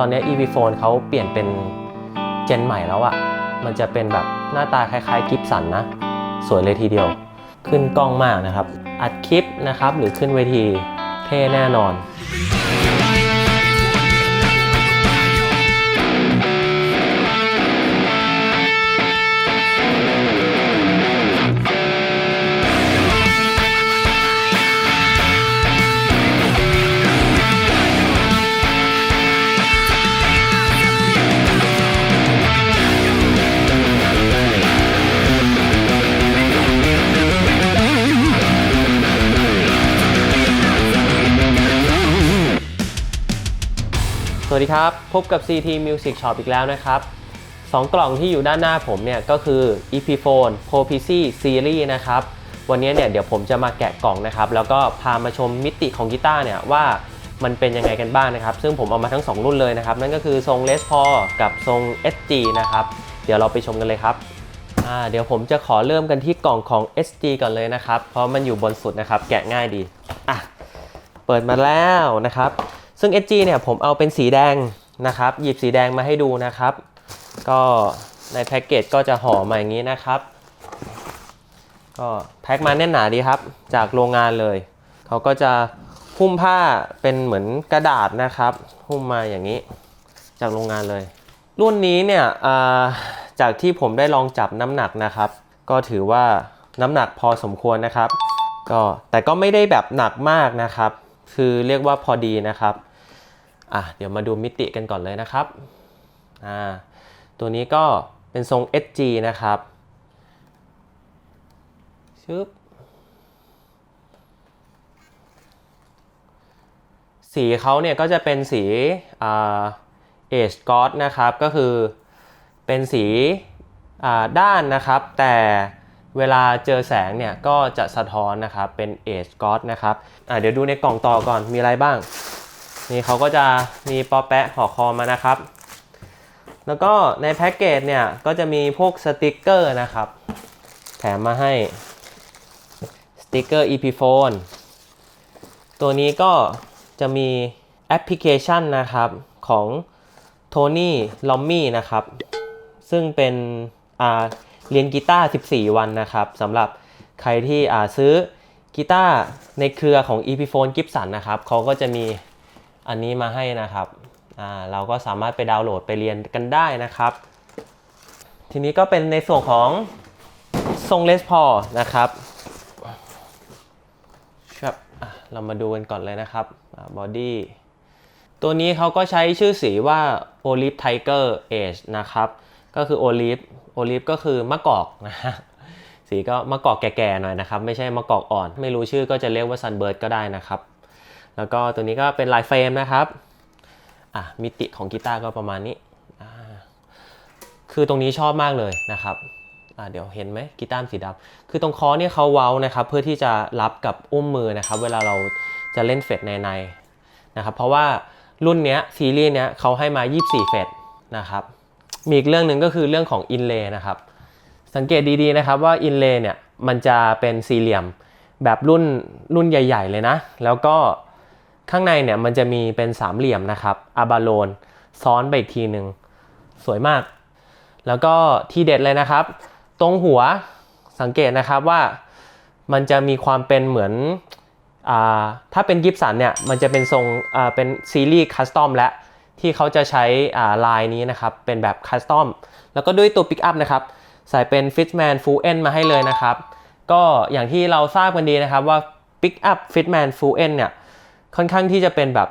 ตอนนี้ EV Phone เขาเปลี่ยนเป็นเจนใหม่แล้วอะมันจะเป็นแบบหน้าตาคล้ายๆกิฟสันนะ สวยเลยทีเดียว ขึ้นกล้องมากนะครับ อัดคลิปนะครับ หรือขึ้นเวทีเท่แน่นอน วัสดีครับ พบกับ CT Music Shop อีกแล้วนะครับสองกล่องที่อยู่ด้านหน้าผมเนี่ยก็คือ Epiphone Pro PC Series นะครับ วันนี้เนี่ยเดี๋ยวผมจะมาแกะกล่องนะครับ แล้วก็พามาชมมิติของกีตาร์เนี่ยว่ามันเป็นยังไงกันบ้างนะครับ ซึ่งผมเอามาทั้ง 2 รุ่นเลยนะครับ นั่นก็คือทรง Les Paul กับทรง SG นะครับ เดี๋ยวเราไปชมกันเลยครับเดี๋ยวผมจะขอเริ่มกันที่กล่องของ SG ก่อนเลยนะครับ เพราะมันอยู่บนสุดนะครับ แกะง่ายดีอะเปิดมาแล้วนะครับ ซึ่ง SG เนี่ยผมเอาเป็นสีแดงนะครับ หยิบสีแดงมาให้ดูนะครับ ก็ในแพ็กเกจก็จะห่อมาอย่างนี้นะครับ ก็แพ็คมาแน่นหนาดีครับ จากโรงงานเลย เขาก็จะหุ้มผ้าเป็นเหมือนกระดาษนะครับ หุ้มมาอย่างนี้จากโรงงานเลย รุ่นนี้เนี่ยจากที่ผมได้ลองจับน้ำหนักนะครับ ก็ถือว่าน้ำหนักพอสมควรนะครับ ก็แต่ก็ไม่ได้แบบหนักมากนะครับ คือเรียกว่าพอดีนะครับ อะเดี๋ยวมาดูมิติกันก่อนเลยนะครับอ่าตัวนี้ก็เป็นทรง SG นะครับชึบสีเขาเนี่ยก็จะเป็นสีอ่าเอชกอ d นะครับ ก็คือเป็นสีอ่าด้านนะครับ แต่เวลาเจอแสงเนี่ยก็จะสะท้อนนะครับ เป็นเอชกอ d นะครับอ่าเดี๋ยวดูในกล่องต่อก่อนมีอะไรบ้าง นี่เขาก็จะมีปอแปะห่อคอมานะครับ แล้วก็ในแพ็กเกจเนี่ยก็จะมีพวกสติกเกอร์นะครับ แถมมาให้สติกเกอร์ Epiphone ตัวนี้ก็จะมีแอปพลิเคชันนะครับของ Tony l o m m y นะครับ ซึ่งเป็นเรียนกีตาร์ 14 วันนะครับสำหรับใครที่ซื้อกีตาร์ในเครือของ Epiphone Gibson นะครับเขาก็จะมี อันนี้มาให้นะครับเราก็สามารถไปดาวน์โหลดไปเรียนกันได้นะครับ ทีนี้ก็เป็นในส่วนของทรงเลสพอนะครับครับเรามาดูกันก่อนเลยนะครับบอดี้ตัวนี้เขาก็ใช้ชื่อสีว่า Olive Tiger Age นะครับ ก็คือ Olive Olive ก็คือมะกอกนะฮะสีก็มะกอกแก่ๆหน่อยนะครับ ไม่ใช่มะกอกอ่อน ไม่รู้ชื่อก็จะเรียกว่า Sunbird ก็ได้นะครับ แล้วก็ตัวนี้ก็เป็นลายเฟรมนะครับอะมิติของกีตาร์ก็ประมาณนี้ คือตรงนี้ชอบมากเลยนะครับอ่าเดี๋ยวเห็นไหมกีตาร์สีดำคือตรงคอเนี่ยเขาเว้านะครับ เพื่อที่จะรับกับอุ้มมือนะครับ เวลาเราจะเล่นเฟดในในนะครับ เพราะว่ารุ่นเนี้ยซีรีส์เนี้ยเขาให้มา 24 เฟดนะครับ มีอีกเรื่องหนึ่งก็คือเรื่องของอินเลย์นะครับ สังเกตดีๆนะครับว่าอินเลย์เนี่ยมันจะเป็นสี่เหลี่ยมแบบรุ่นรุ่นใหญ่ ๆ เลยนะ แล้วก็ ข้างในเนี่ยมันจะมีเป็นสามเหลี่ยมนะครับอาบาโลนซ้อนไปอีกทีหนึ่งสวยมาก แล้วก็ที่เด็ดเลยนะครับ ตรงหัวสังเกตนะครับว่ามันจะมีความเป็นเหมือนอถ้าเป็นกิฟสันเนี่ยมันจะเป็นทรงเป็นซีรีส์คัสตอมและที่เขาจะใช้ลายนี้นะครับ เป็นแบบคัสตอมแล้วก็ด้วยตัวปิกอัพนะครับ ใส่เป็น Fitman Full End มาให้เลยนะครับ ก็อย่างที่เราทราบกันดีนะครับว่า Pick Up Fitman Full End เนี่ย ค่อนข้างที่จะเป็นแบบ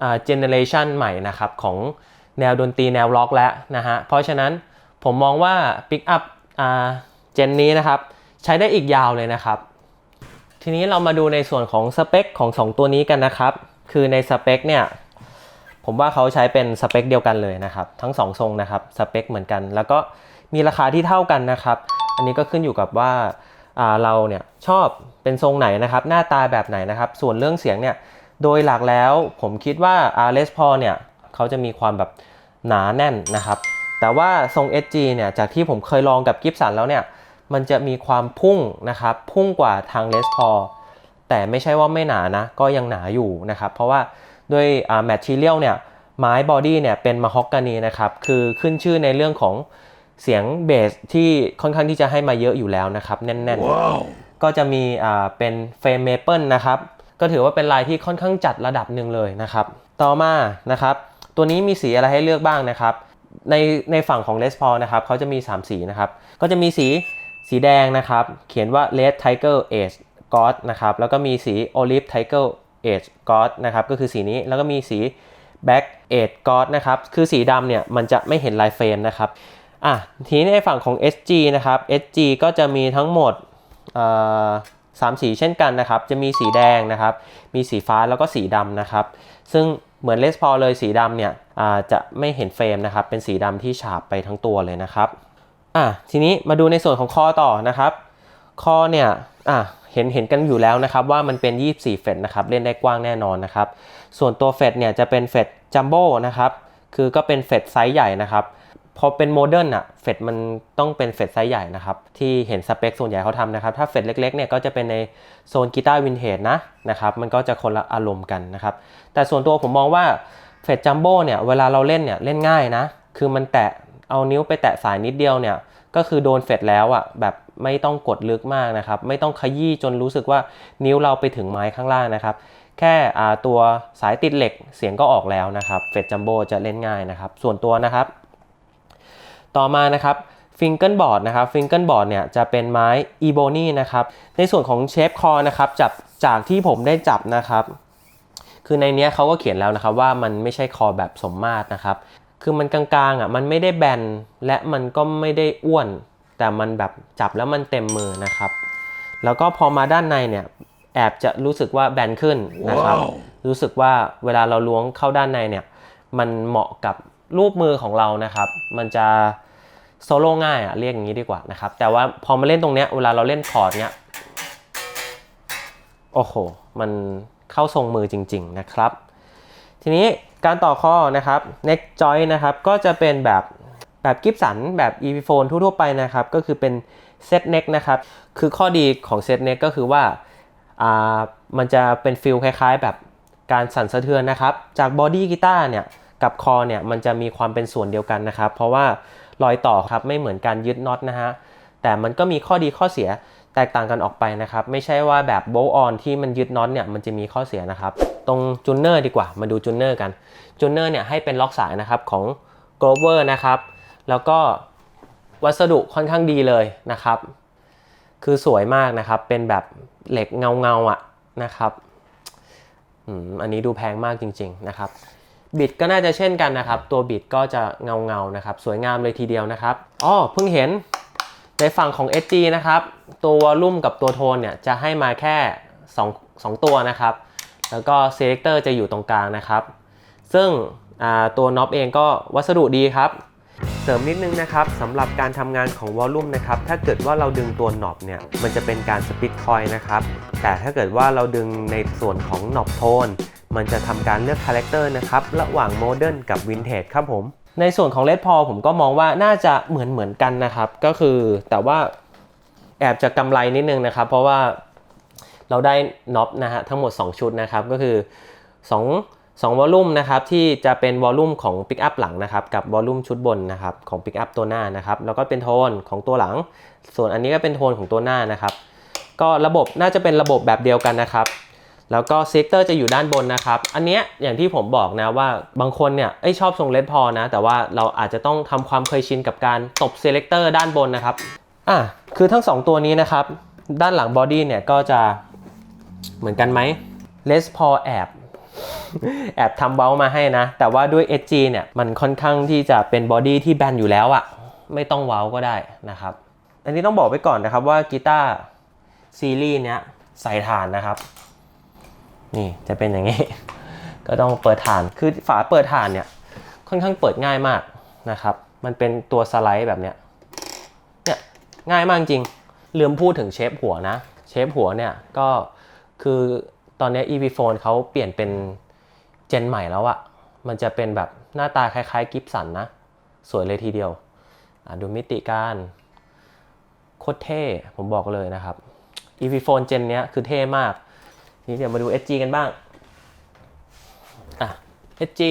เจเนเรชันใหม่นะครับของแนวดนตรีแนวล็อกแล้วนะฮะ เพราะฉะนั้นผมมองว่า Pick Up อ่าเจนนี้นะครับ ใช้ได้อีกยาวเลยนะครับ ทีนี้เรามาดูในส่วนของสเปคของ 2 ตัวนี้กันนะครับ คือในสเปคเนี่ย ผมว่าเขาใช้เป็นสเปคเดียวกันเลยนะครับ ทั้ง 2 ทรงนะครับสเปคเหมือนกัน แล้วก็มีราคาที่เท่ากันนะครับ อันนี้ก็ขึ้นอยู่กับว่าอ่าเราเนี่ยชอบเป็นทรงไหนนะครับ หน้าตาแบบไหนนะครับ ส่วนเรื่องเสียงเนี่ย โดยหลักแล้วผมคิดว่า r l e s p a u l เนี่ยเขาจะมีความแบบหนาแน่นนะครับ แต่ว่าทรง SG เนี่ยจากที่ผมเคยลองกับกิฟสันแล้วเนี่ยมันจะมีความพุ่งนะครับ พุ่งกว่าทางเลสพอแต่ไม่ใช่ว่าไม่หนานะ ก็ยังหนาอยู่นะครับ เพราะว่าด้วยแมทเทียลเนี่ยไม้บอดี้เนี่ยเป็นมาฮอกกานีนะครับ คือขึ้นชื่อในเรื่องของเสียงเบสที่ค่อนข้างที่จะให้มาเยอะอยู่แล้วนะครับ แน่นๆก็จะมีอ่าเป็นเฟรมเมเปิลนะครับ ก็ถือว่าเป็นลายที่ค่อนข้างจัดระดับหนึ่งเลยนะครับ ต่อมานะครับ ตัวนี้มีสีอะไรให้เลือกบ้างนะครับ ในในฝั่งของ Les Paul นะครับเขาจะมี 3 สีนะครับ ก็จะมีสีสีแดงนะครับ เขียนว่า Red Tiger Age God นะครับ แล้วก็มีสี Olive Tiger Age God นะครับ ก็คือสีนี้ แล้วก็มีสี Black Age God นะครับ คือสีดำเนี่ยมันจะไม่เห็นลายเฟรมนะครับ อะ ทีนี้ในฝั่งของ SG นะครับ SG ก็จะมีทั้งหมดอ่า มสีเช่นกันนะครับ จะมีสีแดงนะครับ มีสีฟ้าแล้วก็สีดำนะครับ ซึ่งเหมือนเลสพอเลยสีดำเนี่ยจะไม่เห็นเฟรมนะครับ เป็นสีดำที่ฉาบไปทั้งตัวเลยนะครับอะทีนี้มาดูในส่วนของคอต่อนะครับ คอเนี่ยอะเห็นเห็นกันอยู่แล้วนะครับว่ามันเป็น 24 เฟตนะครับ เล่นได้กว้างแน่นอนนะครับ ส่วนตัวเฟตเนี่ยจะเป็นเฟตจัมโบ้นะครับ คือก็เป็นเฟตไซส์ใหญ่นะครับ พอเป็นโมเดิร์นอะเฟดมันต้องเป็นเฟดไซส์ใหญ่นะครับ ที่เห็นสเปคส่วนใหญ่เขาทำนะครับ ถ้าเฟดเล็กๆเนี่ยก็จะเป็นในโซนกีตาร์วินเทจนะนะครับ มันก็จะคนละอารมณ์กันนะครับ แต่ส่วนตัวผมมองว่าเฟดจัมโบ้เนี่ยเวลาเราเล่นเนี่ยเล่นง่ายนะ คือมันแตะเอานิ้วไปแตะสายนิดเดียวเนี่ยก็คือโดนเฟดแล้วอะแบบไม่ต้องกดลึกมากนะครับ ไม่ต้องขยี้จนรู้สึกว่านิ้วเราไปถึงไม้ข้างล่างนะครับแค่ตัวสายติดเหล็กเสียงก็ออกแล้วนะครับเฟดจัมโบ้จะเล่นง่ายนะครับ ส่วนตัวนะครับ ต่อมานะครับฟิงเกิลบอร์ดนะครับฟิงเกิลบอร์ดเนี่ยจะเป็นไม้อีโบนีนะครับในส่วนของเชฟคอนะครับจากจากที่ผมได้จับนะครับ คือในเนี้ยเขาก็เขียนแล้วนะครับว่ามันไม่ใช่คอแบบสมมาตรนะครับ คือมันกลางๆอะมันไม่ได้แบนและมันก็ไม่ได้อ้วน แต่มันแบบจับแล้วมันเต็มมือนะครับ แล้วก็พอมาด้านในเนี่ยแอบจะรู้สึกว่าแบนขึ้นนะครับรู้สึกว่าเวลาเราล้วงเข้าด้านในเนี่ยมันเหมาะกับ รูปมือของเรานะครับ มันจะโซโล่ง่ายอะเรียกอย่างนี้ดีกว่านะครับ แต่ว่าพอมาเล่นตรงเนี้ยเวลาเราเล่นคอร์ดเนี้ยโอ้โห มันเข้าทรงมือจริง ๆนะครับ ทีนี้การต่อข้อนะครับ neck joint นะครับ ก็จะเป็นแบบแบบกิฟสันแบบ e p h o n e ทั่วๆไปนะครับ ก็คือเป็นเซต neck นะครับ คือข้อดีของเซต neck ก็คือว่าอ่ามันจะเป็นฟิลคล้ายๆ แบบการสั่นสะเทือนนะครับ จากบอดี้กีตาร์เนี่ย กับคอเนี่ยมันจะมีความเป็นส่วนเดียวกันนะครับ เพราะว่ารอยต่อครับไม่เหมือนการยึดน็อตนะฮะแต่มันก็มีข้อดีข้อเสียแตกต่างกันออกไปนะครับ ไม่ใช่ว่าแบบโบออนที่มันยึดน็อตเนี่ยมันจะมีข้อเสียนะครับ ตรงจูเนอร์ดีกว่ามาดูจูเนอร์กันจูเนอร์เนี่ยให้เป็นล็อกสายนะครับของ g r o v e r นะครับ แล้วก็วัสดุค่อนข้างดีเลยนะครับ คือสวยมากนะครับ เป็นแบบเหล็กเงาเงาๆอะนะครับอันนี้ดูแพงมากจริง ๆนะครับ บิดก็น่าจะเช่นกันนะครับ ตัวบิดก็จะเงาเงานะครับ สวยงามเลยทีเดียวนะครับอ๋อเพิ่งเห็นในฝั่งของ SG นะครับ ตัววอลลุ่มกับตัวโทนเนี่ยจะให้มาแค่2 2ตัวนะครับ แล้วก็เซเล c เตอร์จะอยู่ตรงกลางนะครับ ซึ่งตัวน็อปเองก็วัสดุดีครับเสริมนิดนึงนะครับสำหรับการทำงานของวอลลุ่มนะครับถ้าเกิดว่าเราดึงตัวหนอบเนี่ยมันจะเป็นการสปิดคอยนะครับแต่ถ้าเกิดว่าเราดึงในส่วนของหนอบโทน มันจะทำการเลือกคาแรคเตอร์นะครับระหว่างโมเดิร์นกับวินเทจครับผม ในส่วนของเลดพอผมก็มองว่าน่าจะเหมือนเหมือนกันนะครับ ก็คือแต่ว่าแอบจะกำไรนิดนึงนะครับ เพราะว่าเราได้น็อปนะฮะทั้งหมด 2 ชุดนะครับ ก็คือ 2 2วอลลุ่มนะครับที่จะเป็นวอลลุ่มของปิกอัพหลังนะครับกับวอลลุ่มชุดบนนะครับของปิกอัพตัวหน้านะครับแล้วก็เป็นโทนของตัวหลัง ส่วนอันนี้ก็เป็นโทนของตัวหน้านะครับ ก็ระบบน่าจะเป็นระบบแบบเดียวกันนะครับ แล้วก็เซกเตอร์จะอยู่ด้านบนนะครับ อันเนี้ยอย่างที่ผมบอกนะว่าบางคนเนี่ยอชอบทรงเลดพอนะ แต่ว่าเราอาจจะต้องทำความเคยชินกับการตบเซเล c เตอร์ด้านบนนะครับอะคือทั้ง 2 ตัวนี้นะครับ ด้านหลังบอดี้เนี่ยก็จะเหมือนกันไหมเลสพอแอบแอบทำเว้ามาให้นะ แต่ว่าด้วย SG เนี่ยมันค่อนข้างที่จะเป็นบอดี้ที่แบนอยู่แล้วอะไม่ต้องเว้าก็ได้นะครับ อันนี้ต้องบอกไว้ก่อนนะครับว่ากีตาร์ซีรีส์เนี้ยใส่ฐานนะครับ นี่จะเป็นอย่างนี้ ก็ต้องเปิดฐานคือฝาเปิดฐานเนี่ยค่อนข้างเปิดง่ายมากนะครับ มันเป็นตัวสไลด์แบบเนี้ยเนี่ยง่ายมากจริงลืมพูดถึงเชฟหัวนะ เชฟหัวเนี่ยก็คือตอนนี้ e v Phone เขาเปลี่ยนเป็นเจนใหม่แล้วอะมันจะเป็นแบบหน้าตาคล้ายๆกิฟสันนะ สวยเลยทีเดียว ดูมิติการโคตรเท่ ผมบอกเลยนะครับ e v Phone เจนเนี้ยคือเท่มาก ทีนี้เดี๋ยวมาดู SG กันบ้าง อะ SG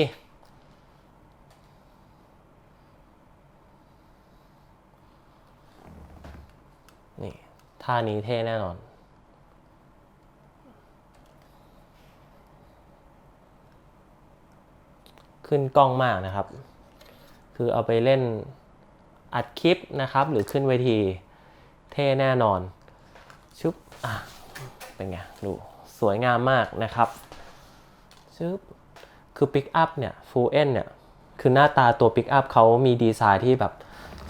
นี่ ท่านี้เท่แน่นอน ขึ้นกล้องมากนะครับ คือเอาไปเล่นอัดคลิปนะครับ หรือขึ้นเวที เท่แน่นอน ชุบ อะ เป็นไง ดู สวยงามมากนะครับชุบคือปิกอัพเนี่ยฟูเอ็นเนี่ยคือหน้าตาตัวปิกอัพเขามีดีไซน์ที่แบบ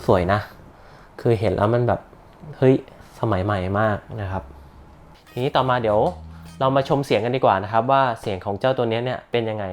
สวยนะ คือเห็นแล้วมันแบบ เฮ้ย สมัยใหม่มากนะครับ ทีนี้ต่อมาเดี๋ยวเรามาชมเสียงกันดีกว่านะครับ ว่าเสียงของเจ้าตัวเนี้เนี่ยเป็นยังไง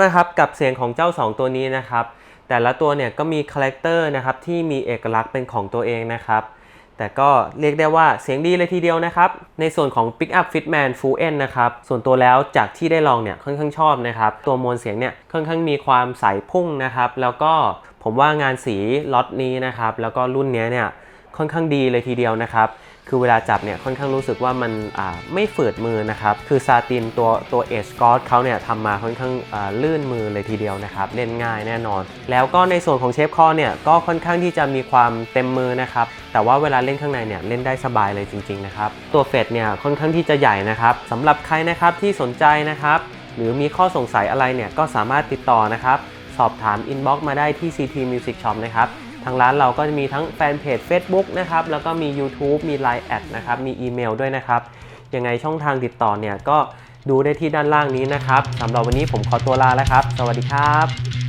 มากครับกับเสียงของเจ้า 2 ตัวนี้นะครับ แต่ละตัวเนี่ยก็มีคาแรคเตอร์นะครับที่มีเอกลักษณ์เป็นของตัวเองนะครับ แต่ก็เรียกได้ว่าเสียงดีเลยทีเดียวนะครับ ในส่วนของ Pick Up Fitman Full N นะครับ ส่วนตัวแล้วจากที่ได้ลองเนี่ยค่อนข้างชอบนะครับ ตัวมวลเสียงเนี่ยค่อนข้างมีความใสพุ่งนะครับ แล้วก็ผมว่างานสีล็อตนี้นะครับ แล้วก็รุ่นนี้เนี่ยค่อนข้างดีเลยทีเดียวนะครับ คือเวลาจับเนี่ยค่อนข้างรู้สึกว่ามันไม่ฝืดมือนะครับ คือซาตินตัวตัวเอชกอสเขาเนี่ยทำมาค่อนข้างลื่นมือเลยทีเดียวนะครับ เล่นง่ายแน่นอน แล้วก็ในส่วนของเชฟคอเนี่ยก็ค่อนข้างที่จะมีความเต็มมือนะครับ แต่ว่าเวลาเล่นข้างในเนี่ยเล่นได้สบายเลยจริงๆนะครับตัวเฟดเนี่ยค่อนข้างที่จะใหญ่นะครับสำหรับใครนะครับที่สนใจนะครับหรือมีข้อสงสัยอะไรเนี่ยก็สามารถติดต่อนะครับสอบถามอินบ็อกซ์มาได้ที่ CT Music Shop นะครับางร้านเราก็จะมีทั้งแฟนเพจ Facebook นะครับ แล้วก็มี YouTube มี Line แอดนะครับ มีอีเมลด้วยนะครับ ยังไงช่องทางติดต่อเนี่ยก็ดูได้ที่ด้านล่างนี้นะครับสำหรับวันนี้ผมขอตัวลาแล้วครับ สวัสดีครับ